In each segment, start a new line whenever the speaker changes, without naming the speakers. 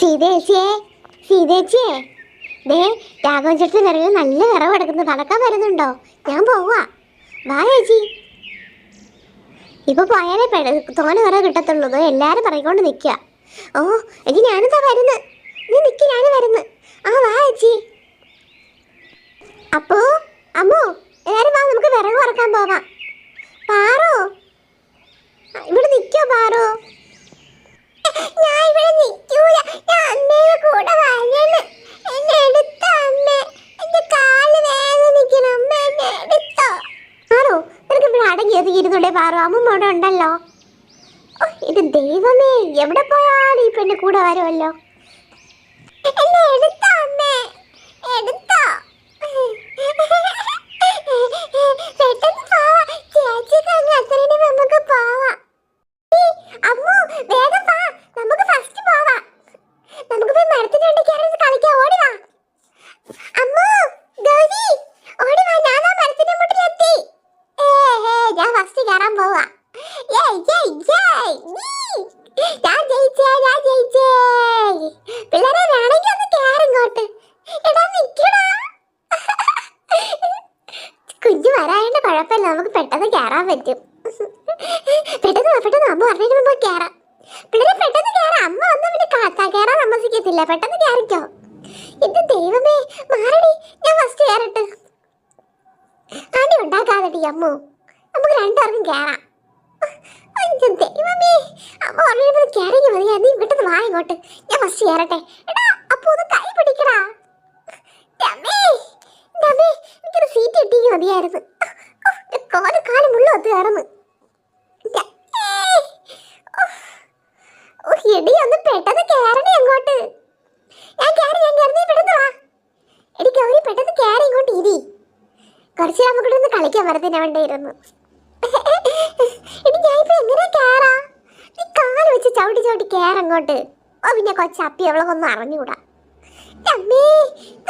സീതേച്ചിയെ സീതേച്ചിയെ. ദേ രാഘവൻ ചേട്ടൻ വിറകിൽ നല്ല വിറവ് കിടക്കുന്നു. പടക്കാൻ വരുന്നുണ്ടോ? ഞാൻ പോവാ. വാ ചേച്ചി. ഇപ്പൊ പോയാലേ പെട- തോന വിറവ് കിട്ടത്തുള്ളൂ. എല്ലാവരും പറയിക്കൊണ്ട് നിൽക്കുക ഓ ഏച്ചി ഞാനെന്താ വരുന്നു. നീ നിക്ക് ഞാൻ വരുന്നു. ആ വാ ചേച്ചി. അപ്പോ അമ്മോ എല്ലാരും വാ നമുക്ക് വിറക് പറക്കാൻ പോവാം പാറോ? ഇവിടെ നിക്കോ പാറോ ഞാൻ ഇവിടെ നിൽക്കൂല ഞാൻ അമ്മയുടെ കൂടെ വരണം എന്നെ എടുത്തോ അമ്മ എന്റെ കാൽ വേദനിക്കണം അമ്മ എന്നെ എടുത്തോ പാറു അമ്മ. ഇവിടെ ഉണ്ടല്ലോ. ഇത് ദൈവമേ. എവിടെ പോയാലും ഈ പെണ്ണ് കൂടെ വരുമല്ലോ. എന്നെ എടുത്തോ പെട്ടെന്ന് പോവാ ചേച്ചി കഴിഞ്ഞ അത്രയും നമുക്ക് പോവാം അമ്മു വേഗം വാ നമുക്ക് ഫസ്റ്റ് പോവാം നമുക്ക് പോയി മരത്തിന്റെ രണ്ട് കയറി കളിക്കാം ഓടി വാ അമ്മു ഗൗരി ഓടി വാ ഞാൻ ആ മരത്തിന്റെ മുട്ടിലെത്തി ഏ ഏ ഞാൻ ഫസ്റ്റ് കയറാൻ പോവാ ഏയ് ഏയ് ഏയ് നീ. ഞാൻ ജയിച്ചേ ഞാൻ ജയിച്ചേ പിള്ളേരെ വേണമെങ്കിൽ ഒന്ന് കയറിങ്ങോട്ട് എടാ നിക്കടാ കുഞ്ഞു വരായണ്ട കുഴപ്പമില്ല നമുക്ക് പെട്ടെന്ന് കയറാൻ പറ്റും. പെട്ടെന്ന് പെട്ടെന്ന് അമ്മ മുമ്പ് കയറാം പിള്ളേരെ പെട്ടെന്ന് കയറാം അമ്മ വന്നാ പിന്നെ കാത്താ കയറാൻ താമസിക്കത്തില്ല പെട്ടെന്ന് കയറിക്കോ എന്റെ ദൈവമേ മാറടി. ഞാൻ ഫസ്റ്റ് കയറട്ടെ ആണ്ടി ഉണ്ടാക്കാതെടി അമ്മു. നമുക്ക് രണ്ടുപേർക്കും കയറാം ദൈവമേ. അമ്മ വാ ഞാൻ എടാ ഒന്ന് കൈ പിടിക്കടാ. സീറ്റ് മുള്ളു ഒത്ത് കയറുന്നു എടി ഒന്ന് പെട്ടെന്ന് കേറണേ അങ്ങോട്ട്. ഞാൻ കേറി ഞാൻ നീ പെട്ടെന്ന് വാ. എടി ഗൗരി പെട്ടെന്ന് കേറി ഇങ്ങോട്ട് ഇരി. കുറച്ച് നമുക്ക് ഇവിടെ ഒന്ന് വെറുതെ വേണ്ടിയിരുന്നു എടി ഞാൻ ഇപ്പൊ എങ്ങനെ കേറാ? നീ കാൽ വെച്ച് ചവിട്ടി ചവിട്ടി കേറങ്ങോട്ട് ഓ പിന്നെ കൊച്ചപ്പി അവളൊന്നും അറിഞ്ഞൂടാ അമ്മേ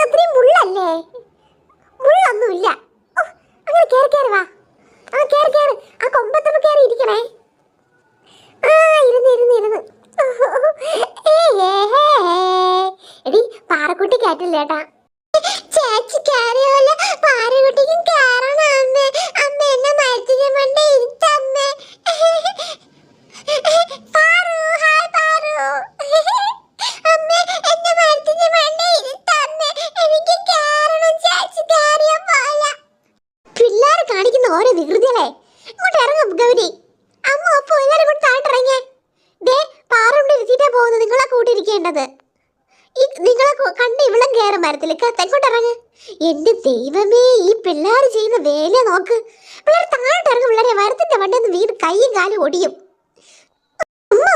അത്രയും മുള്ളല്ലേ? മുള്ളൊന്നുമില്ല. അങ്ങനെ കേറി കയറി വാ. ആ കേറി കേറി. ആ കൊമ്പത്തൊന്ന് കേറി ഇരിക്കണേ ആ ഇരുന്ന് ഇരുന്ന് ഇരുന്ന്. എടി പാറക്കുട്ടി കേട്ടില്ലേട്ടാ ചേച്ചി കേറിയോല പാറക്കുട്ടിക്കും ഓരോ വികൃതികളെ ഇങ്ങോട്ട് ഇറങ്ങും ഗൗരി. അമ്മ അപ്പൊ എല്ലാരും കൂടി താഴ്ത്തിറങ്ങിയേ ദേ പാറുണ്ട് ഇരുത്തിയിട്ടാ പോകുന്നത്. നിങ്ങളെ കൂട്ടിയിരിക്കേണ്ടത് ഈ നിങ്ങളെ കണ്ട് ഇവളും കയറും മരത്തിൽ തെക്കോട്ട് ഇറങ്ങ്. എന്റെ ദൈവമേ ഈ പിള്ളേർ ചെയ്യുന്ന വേല നോക്ക്. പിള്ളേർ താഴോട്ടിറങ്ങും പിള്ളേരെ മരത്തിന്റെ വണ്ടിന്ന് വീട് കൈയും കാലും ഒടിയും അമ്മോ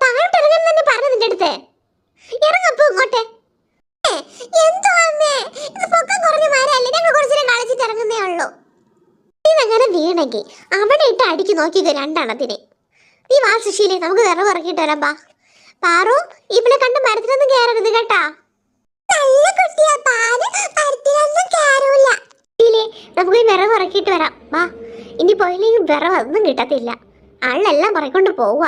താഴോട്ടിറങ്ങാൻ തന്നെ പറഞ്ഞു നിന്റെ അടുത്ത് ഇറങ്ങപ്പോ ഇങ്ങോട്ടെ ഏ, എന്തോ അമ്മേ ഇത് പൊക്കം കുറഞ്ഞ മരമല്ലേ ഞങ്ങൾ കുറച്ചു കളിച്ചിട്ട് ഇറങ്ങുന്നേ ഉള്ളൂ വീണെങ്കിൽ അവിടെ ഇട്ട് അടിക്ക് നോക്കിക്കോ രണ്ടെണ്ണത്തിനെ. നീ വാ സുശീലെ നമുക്ക് വിറവ് ഇറക്കിയിട്ട് വരാം ബാ പാറു ഇവിടെ കണ്ട മരത്തിലൊന്നും കയറരുത് കേട്ടാ. നല്ല കുട്ടിയാ പാൽ മരത്തിലൊന്നും കയറൂല സുശീലേ നമുക്ക് ഈ വിറവ് ഇറക്കിയിട്ട് വരാം വാ. ഇനി പോയില്ലെങ്കിൽ വിറവ് ഒന്നും കിട്ടത്തില്ല. ആളെല്ലാം പറിക്കൊണ്ട് പോവുക.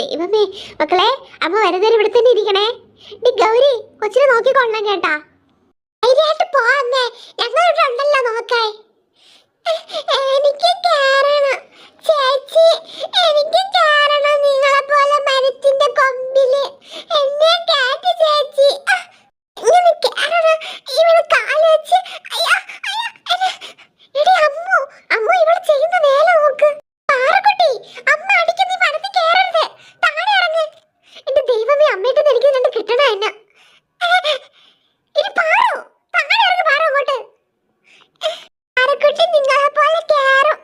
ദൈവമേ. മക്കളെ അമ്മ വരുന്നേരം ഇവിടെ തന്നെ ഇരിക്കണേ. ഡി ഗൗരി കൊച്ചിനെ നോക്കിക്കൊള്ളണം കേട്ടാ. ധൈര്യമായിട്ട് പോവാന്നേ ഞങ്ങൾ ഇവിടെ ഉണ്ടല്ലോ നോക്കാൻ എനിക്ക് കാരണം. ചേച്ചി എനിക്ക് കേറണം നിങ്ങളെ പോലെ മരത്തിന്റെ കൊമ്പിൽ എന്നെ കേട്ട് ചേച്ചി ആ, ഇങ്ങനെ കേറണം ഇവിടെ കാൽ വെച്ച് അയ്യ, അയ്യ, അയ്യ. എടി അമ്മു അമ്മു ഇവിടെ ചെയ്യുന്ന വേല നോക്ക് പാറക്കുട്ടി അമ്മ അടിക്കുന്ന ഈ മരത്തിൽ കേറരുത് താഴെ ഇറങ്ങ് എന്റെ ദൈവമേ അമ്മയിട്ട് എനിക്ക് രണ്ട് കിട്ടണ എന്നെ ഇനി പാറു താഴെ ഇറങ്ങ് പാറു അങ്ങോട്ട് പാറക്കുട്ടി നിങ്ങളെ പോലെ കേറും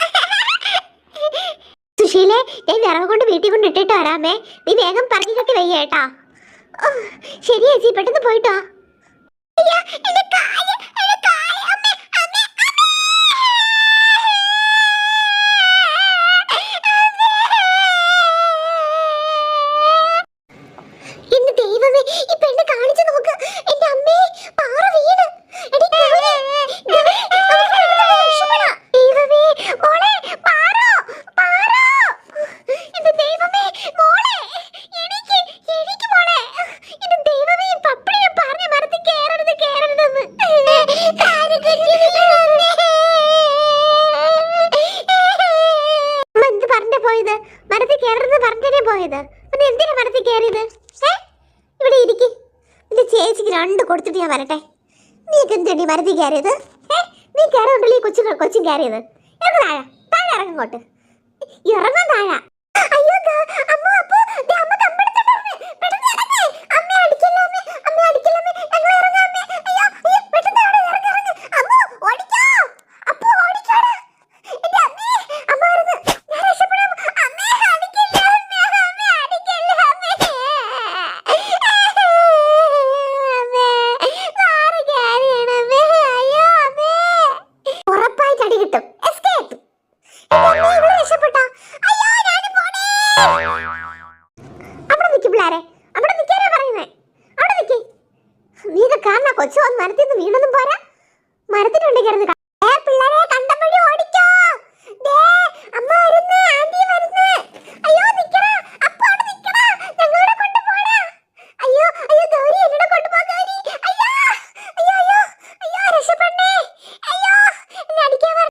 സുശീലേ ഞാൻ വിറവ് കൊണ്ട് വീട്ടിൽ കൊണ്ട് ഇട്ടിട്ട് വരാമേ. നീ വേഗം പറഞ്ഞു കെട്ടി വയ്യേട്ടാ ശരി ചേച്ചി പെട്ടെന്ന് പോയിട്ടോ. മരത്തിൽ കയറുന്ന പറഞ്ഞേ പോയത്? പിന്നെ എന്തിനാ മരത്തിൽ കയറിയത് ഏ? ഇവിടെ ഇരിക്കി. എന്റെ ചേച്ചിക്ക് രണ്ട് കൊടുത്തിട്ട് ഞാൻ വരട്ടെ. നീക്ക് എന്തിനാ മരത്തിൽ കയറിയത് ഏ? നീ കയറുണ്ടല്ലോ ഈ കൊച്ചു കൊച്ചും കയറിയത് ഇറങ്ങാഴ താഴെ. ഇറങ്ങോട്ട് ഇറങ്ങാൻ താഴെ. അയ്യോ അമ്മ പിള്ളേരെ അവിടെ നിൽക്കാനാ പറയുന്നേ. അവിടെ നിൽക്കേ. നീ ഇത് കാരണം കൊച്ചു വന്ന് മരത്തിൽ നിന്ന് വീണൊന്നും പോരാ. മരത്തിനുണ്ടെങ്കിൽ